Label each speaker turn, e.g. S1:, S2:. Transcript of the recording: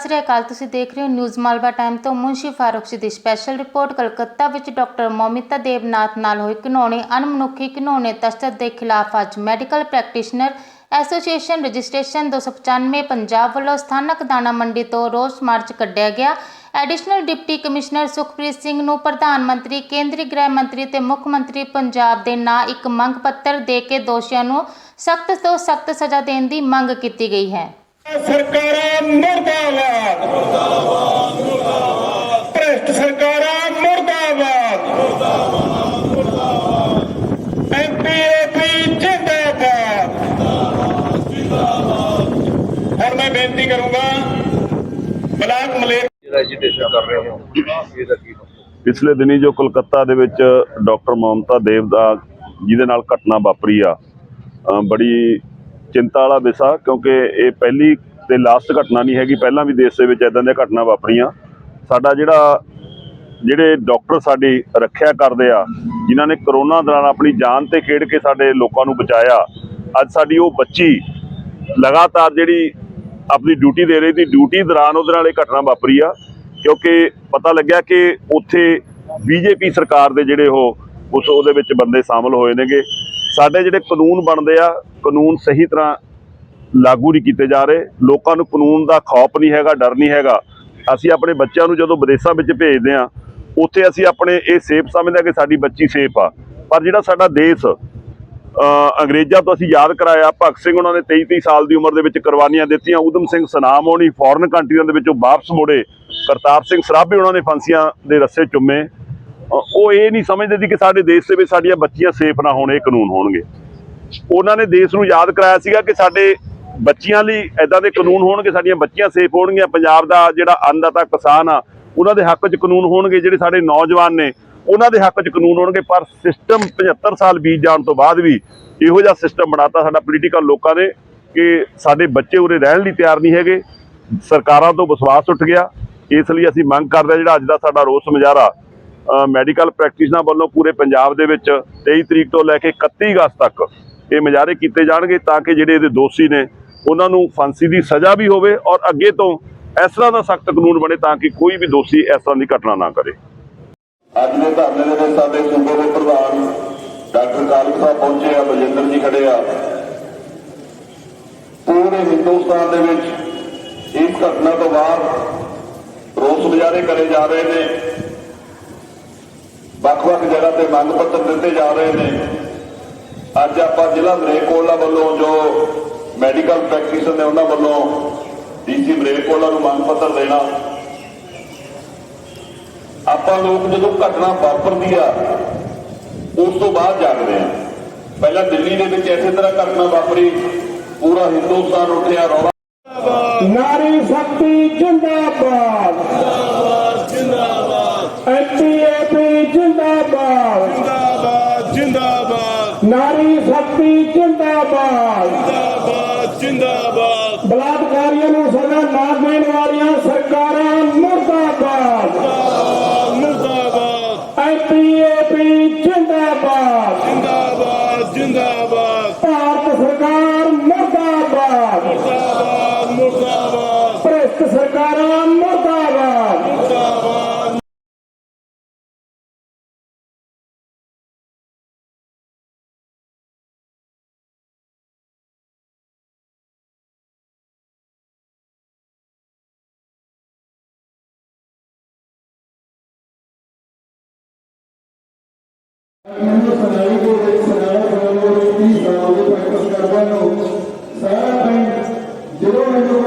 S1: ਸ੍ਰੀ ਅਕਾਲ, ਤੁਸੀਂ ਦੇਖ ਰਹੇ ਹੋ ਨਿਊਜ਼ ਮਾਲਵਾ ਟਾਈਮ ਤੋਂ ਮੁਨਸ਼ੀ ਫਾਰੂਕ ਜੀ ਦੀ ਸਪੈਸ਼ਲ ਰਿਪੋਰਟ ਕਲਕੱਤਾ ਵਿੱਚ ਡਾਕਟਰ ਮੋਮਿਤਾ ਦੇਵਨਾਥ ਨਾਲ ਹੋਈ ਘਿਨੌਣੇ ਅਣਮਨੁੱਖੀ ਘਿਨੌਣੇ ਤਸਕਰ ਦੇ ਖਿਲਾਫ ਅੱਜ medical practitioner association registration 295 Punjab ਵੱਲੋਂ ਸਥਾਨਕ ਦਾਣਾ ਮੰਡੀ ਤੋਂ ਰੋਸ ਮਾਰਚ ਕੱਢਿਆ ਗਿਆ। Additional deputy commissioner Sukhpreet Singh ਨੂੰ ਪ੍ਰਧਾਨ ਮੰਤਰੀ, ਕੇਂਦਰੀ ਗ੍ਰਹਿ ਮੰਤਰੀ ਤੇ ਮੁੱਖ ਮੰਤਰੀ ਪੰਜਾਬ ਦੇ ਨਾਂ ਇੱਕ ਮੰਗ ਪੱਤਰ ਦੇ ਕੇ ਦੋਸ਼ੀਆਂ ਨੂੰ ਸਖਤ ਤੋਂ ਸਖਤ ਸਜ਼ਾ ਦੇਣ ਦੀ ਮੰਗ ਕੀਤੀ ਗਈ ਹੈ।
S2: ਸਰਕਾਰਾਂ ਮੁਰਦਾਬਾਦ। ਮੁਰਦਾਬਾਦ ਮੁਰਦਾਬਾਦ ਭ੍ਰਿਸ਼ਟ ਸਰਕਾਰਾਂ ਮੁਰਦਾਬਾਦ। ਮੁਰਦਾਬਾਦ ਮੁਰਦਾਬਾਦ ਐਮਪੀਏਪੀ ਜਿੰਦਾਬਾਦ। ਹੁਣ ਮੈਂ ਬੇਨਤੀ ਕਰੂੰਗਾ ਬਲਾਕ ਮਲੇਰ
S3: ਐਜੀਟੇਸ਼ਨ ਕਰ ਰਹੇ ਹੋ। ਇਹਦਾ ਕੀ ਮਤਲਬ
S4: ਪਿਛਲੇ ਦਿਨੀ ਜੋ ਕੋਲਕਾਤਾ ਦੇ ਵਿੱਚ ਡਾਕਟਰ ਮਮਤਾ ਦੇਵ ਦਾ ਜਿਹਦੇ ਨਾਲ ਘਟਨਾ ਵਾਪਰੀ ਆ ਬੜੀ ਚਿੰਤਾ ਵਾਲਾ ਵਿਸ਼ਾ, ਕਿਉਂਕਿ ਇਹ ਪਹਿਲੀ ਤੇ ਲਾਸਟ ਘਟਨਾ ਨਹੀਂ ਹੈਗੀ, ਪਹਿਲਾਂ ਵੀ ਦੇਸ਼ ਦੇ ਵਿੱਚ ਇਦਾਂ ਦੀਆਂ ਘਟਨਾ ਵਾਪਰੀਆਂ। ਸਾਡਾ ਜਿਹੜਾ, ਜਿਹੜੇ ਡਾਕਟਰ ਸਾਡੀ ਰੱਖਿਆ ਕਰਦੇ ਆ, ਜਿਨ੍ਹਾਂ ਨੇ ਕਰੋਨਾ ਦੌਰਾਨ ਆਪਣੀ ਜਾਨ ਤੇ ਖੇਡ ਕੇ ਸਾਡੇ ਲੋਕਾਂ ਨੂੰ ਬਚਾਇਆ, ਅੱਜ ਸਾਡੀ ਉਹ ਬੱਚੀ ਲਗਾਤਾਰ ਜਿਹੜੀ ਆਪਣੀ ਡਿਊਟੀ ਦੇ ਰਹੀ ਸੀ ਡਿਊਟੀ ਦੌਰਾਨ ਉਹਦੇ ਨਾਲ ਇਹ ਘਟਨਾ ਵਾਪਰੀ ਆ, ਕਿਉਂਕਿ ਪਤਾ ਲੱਗਿਆ ਕਿ ਉੱਥੇ ਬੀਜੇਪੀ ਸਰਕਾਰ ਦੇ ਜਿਹੜੇ ਉਹ, ਉਸ ਉਹਦੇ ਵਿੱਚ ਬੰਦੇ ਸ਼ਾਮਲ ਹੋਏ ਨੇਗੇ। ਸਾਡੇ ਜਿਹੜੇ ਕਾਨੂੰਨ ਬਣਦੇ ਆ ਕਾਨੂੰਨ ਸਹੀ ਤਰ੍ਹਾਂ ਲਾਗੂ ਨਹੀਂ ਕੀਤੇ ਜਾ ਰਹੇ। ਲੋਕਾਂ ਨੂੰ ਕਾਨੂੰਨ ਦਾ ਖੌਫ ਨਹੀਂ ਹੈਗਾ, ਡਰ ਨਹੀਂ ਹੈਗਾ। ਅਸੀਂ ਆਪਣੇ ਬੱਚਿਆਂ ਨੂੰ ਜਦੋਂ ਵਿਦੇਸ਼ਾਂ ਵਿੱਚ ਭੇਜਦੇ ਆ ਉੱਥੇ ਅਸੀਂ ਆਪਣੇ ਇਹ ਸੇਫ ਸਮਝਦੇ ਆ ਕਿ ਸਾਡੀ ਬੱਚੀ ਸੇਫ ਆ। ਪਰ ਜਿਹੜਾ ਸਾਡਾ ਦੇਸ਼ ਅੰਗਰੇਜ਼ਾਂ ਤੋਂ ਅਸੀਂ ਯਾਦ ਕਰਾਇਆ, ਭਗਤ ਸਿੰਘ ਉਹਨਾਂ ਨੇ 23 23 ਸਾਲ ਦੀ ਉਮਰ ਦੇ ਵਿੱਚ ਕੁਰਬਾਨੀਆਂ ਦਿੱਤੀਆਂ, ਊਧਮ ਸਿੰਘ ਸਨਾਮ ਹੋਣੀ ਫੋਰਨ ਕੰਟਰੀਆਂ ਦੇ ਵਿੱਚੋਂ ਵਾਪਸ ਮੁੜੇ। ਕਰਤਾਰ ਸਿੰਘ ਸਰਾਭੇ ਉਹਨਾਂ ਨੇ ਫਾਂਸੀਆਂ ਦੇ ਰੱਸੇ ਚੁੰਮੇ। ਉਹ ਇਹ ਨਹੀਂ ਸਮਝਦੇ ਸੀ ਕਿ ਸਾਡੇ ਦੇਸ਼ ਦੇ ਵਿੱਚ ਸਾਡੀਆਂ ਬੱਚੀਆਂ ਸੇਫ ਨਾ ਹੋਣ, ਇਹ ਕਾਨੂੰਨ ਹੋਣਗੇ। ਉਹਨਾਂ ਨੇ ਦੇਸ਼ ਨੂੰ ਯਾਦ ਕਰਾਇਆ ਸੀਗਾ ਕਿ ਸਾਡੇ ਬੱਚੀਆਂ ਲਈ ਐਦਾਂ ਦੇ ਕਾਨੂੰਨ ਹੋਣਗੇ, ਸਾਡੀਆਂ ਬੱਚੀਆਂ ਸੇਫ ਹੋਣਗੀਆਂ, ਪੰਜਾਬ ਦਾ ਜਿਹੜਾ ਅੰਨਦਾਤਾ ਕਿਸਾਨ ਆ, ਉਹਨਾਂ ਦੇ ਹੱਕ 'ਚ ਕਾਨੂੰਨ ਹੋਣਗੇ, ਜਿਹੜੇ ਸਾਡੇ ਨੌਜਵਾਨ ਨੇ, ਉਹਨਾਂ ਦੇ ਹੱਕ 'ਚ ਕਾਨੂੰਨ ਹੋਣਗੇ, ਪਰ ਸਿਸਟਮ 75 ਸਾਲ ਬੀਤ ਜਾਣ ਤੋਂ ਬਾਅਦ ਵੀ ਇਹੋ ਜਿਹਾ ਸਿਸਟਮ ਬਣਾਤਾ ਸਾਡਾ ਪੋਲੀਟੀਕਲ ਲੋਕਾਂ ਨੇ ਕਿ ਸਾਡੇ ਬੱਚੇ ਉਰੇ ਰਹਿਣ ਲਈ ਤਿਆਰ ਨਹੀਂ ਹੈਗੇ। ਸਰਕਾਰਾਂ ਤੋਂ ਵਿਸ਼ਵਾਸ ਉੱਠ ਗਿਆ। ਇਸ ਲਈ ਅਸੀਂ ਮੰਗ ਕਰਦੇ ਹਾਂ ਜਿਹੜਾ ਅੱਜ ਦਾ ਸਾਡਾ ਰੋਸ ਮੁਜ਼ਾਹਰਾ ਮੈਡੀਕਲ ਪ੍ਰੈਕਟੀਸ਼ਨਰ ਵੱਲੋਂ ਪੂਰੇ ਪੰਜਾਬ ਦੇ ਵਿੱਚ 23 ਤਰੀਕ ਤੋਂ ਲੈ ਕੇ 31 ਅਗਸਤ ਤੱਕ ਇਹ ਮੁਜ਼ਾਹਰੇ ਕੀਤੇ ਜਾਣਗੇ ਤਾਂ ਕਿ ਜਿਹੜੇ ਇਹਦੇ ਦੋਸ਼ੀ ਨੇ ਉਹਨਾਂ ਨੂੰ ਫਾਂਸੀ ਦੀ ਸਜ਼ਾ ਵੀ ਹੋਵੇ ਔਰ ਅੱਗੇ ਤੋਂ ਇਸ ਤਰ੍ਹਾਂ ਦਾ ਸਖਤ ਕਾਨੂੰਨ ਬਣੇ ਤਾਂ ਕਿ ਕੋਈ ਵੀ ਦੋਸ਼ੀ ਇਸ ਤਰ੍ਹਾਂ ਦੀ ਘਟਨਾ ਨਾ ਕਰੇ।
S5: ਅੱਜ ਦੇ ਧਰਨੇ ਦੇ ਵਿੱਚ ਸਾਡੇ ਸੂਬੇ ਦੇ ਪ੍ਰਧਾਨ ਡਾਕਟਰ ਕਾਲਕ ਸਾਹਿਬ ਪਹੁੰਚੇ ਆ, ਬਲਜਿੰਦਰ ਜੀ ਖੜੇ ਆ। ਪੂਰੇ ਹਿੰਦੁਸਤਾਨ ਦੇ ਵਿੱਚ ਇਸ ਘਟਨਾ ਤੋਂ ਬਾਅਦ ਰੋਸ ਮੁਜ਼ਾਹਰੇ ਕਰੇ ਜਾ ਰਹੇ ਨੇ। ਵੱਖ-ਵੱਖ ਜਗ੍ਹਾ ਤੇ ਮੰਗ ਪੱਤਰ ਦਿੱਤੇ ਜਾ ਰਹੇ ਨੇ। ਅੱਜ ਆਪਾਂ ਜ਼ਿਲ੍ਹਾ ਮਰੇਕੋਲਾ ਵੱਲੋਂ ਜੋ ਮੈਡੀਕਲ ਪ੍ਰੈਕਟੀਸ਼ਨਰ ਨੇ ਉਹਨਾਂ ਵੱਲੋਂ ਡੀਸੀ ਮਰੇਕੋਲਾ ਨੂੰ ਮੰਗ ਪੱਤਰ ਦੇਣਾ। ਆਪਾਂ ਲੋਕ ਜਦੋਂ ਘਟਨਾ ਵਾਪਰਦੀ ਆ ਉਸ ਤੋਂ ਬਾਅਦ ਜਾਗਦੇ ਆ। ਪਹਿਲਾਂ ਦਿੱਲੀ ਦੇ ਵਿੱਚ ਇਸੇ ਤਰ੍ਹਾਂ ਘਟਨਾ ਵਾਪਰੀ ਪੂਰਾ ਹਿੰਦੁਸਤਾਨ ਉੱਠਿਆ ਰੌਲਾ।
S2: ਨਾਰੀ ਸ਼ਕਤੀ ਜਿੰਦਾਬਾਦ। ਜਿੰਦਾਬਾਦ ਜਿੰਦਾਬਾਦ। ਐਮਪੀਏਪੀ ਜਿੰਦਾਬਾਦ
S6: ਜਿੰਦਾਬਾਦ ਜਿੰਦਾਬਾਦ
S2: ਸ਼ਕਤੀ ਜਿੰਦਾਬਾਦ।
S6: ਜਿੰਦਾਬਾਦ ਜਿੰਦਾਬਾਦ।
S2: ਬਲਾਤਕਾਰੀਆਂ ਨੂੰ ਸਜ਼ਾ ਨਾ ਦੇਣ ਵਾਲੀਆਂ ਸਰਕਾਰਾਂ ਮੁਰਦਾਬਾਦ।
S6: ਮੁਰਦਾਬਾਦ
S2: ਐਮਪੀਏਪੀ ਜਿੰਦਾਬਾਦ।
S6: ਜਿੰਦਾਬਾਦ ਜਿੰਦਾਬਾਦ।
S2: ਭਾਰਤ ਸਰਕਾਰ ਮੁਰਦਾਬਾਦ।
S6: ਮੁਰਦਾਬਾਦ ਮੁਰਦਾਬਾਦ।
S2: ਭ੍ਰਿਸ਼ਟ ਸਰਕਾਰਾਂ ਮੈਨੂੰ ਸਰਾਈ ਦੇ ਵਿੱਚ ਸਰਾਇਆ ਕਰਾਉਣ ਦੇ 30 ਸਾਲ ਦੇ ਪ੍ਰੈਕਟਿਸ ਕਰਦਾ ਨੂੰ ਸਾਰਾ ਟਾਈਮ ਜਦੋਂ ਮੈਨੂੰ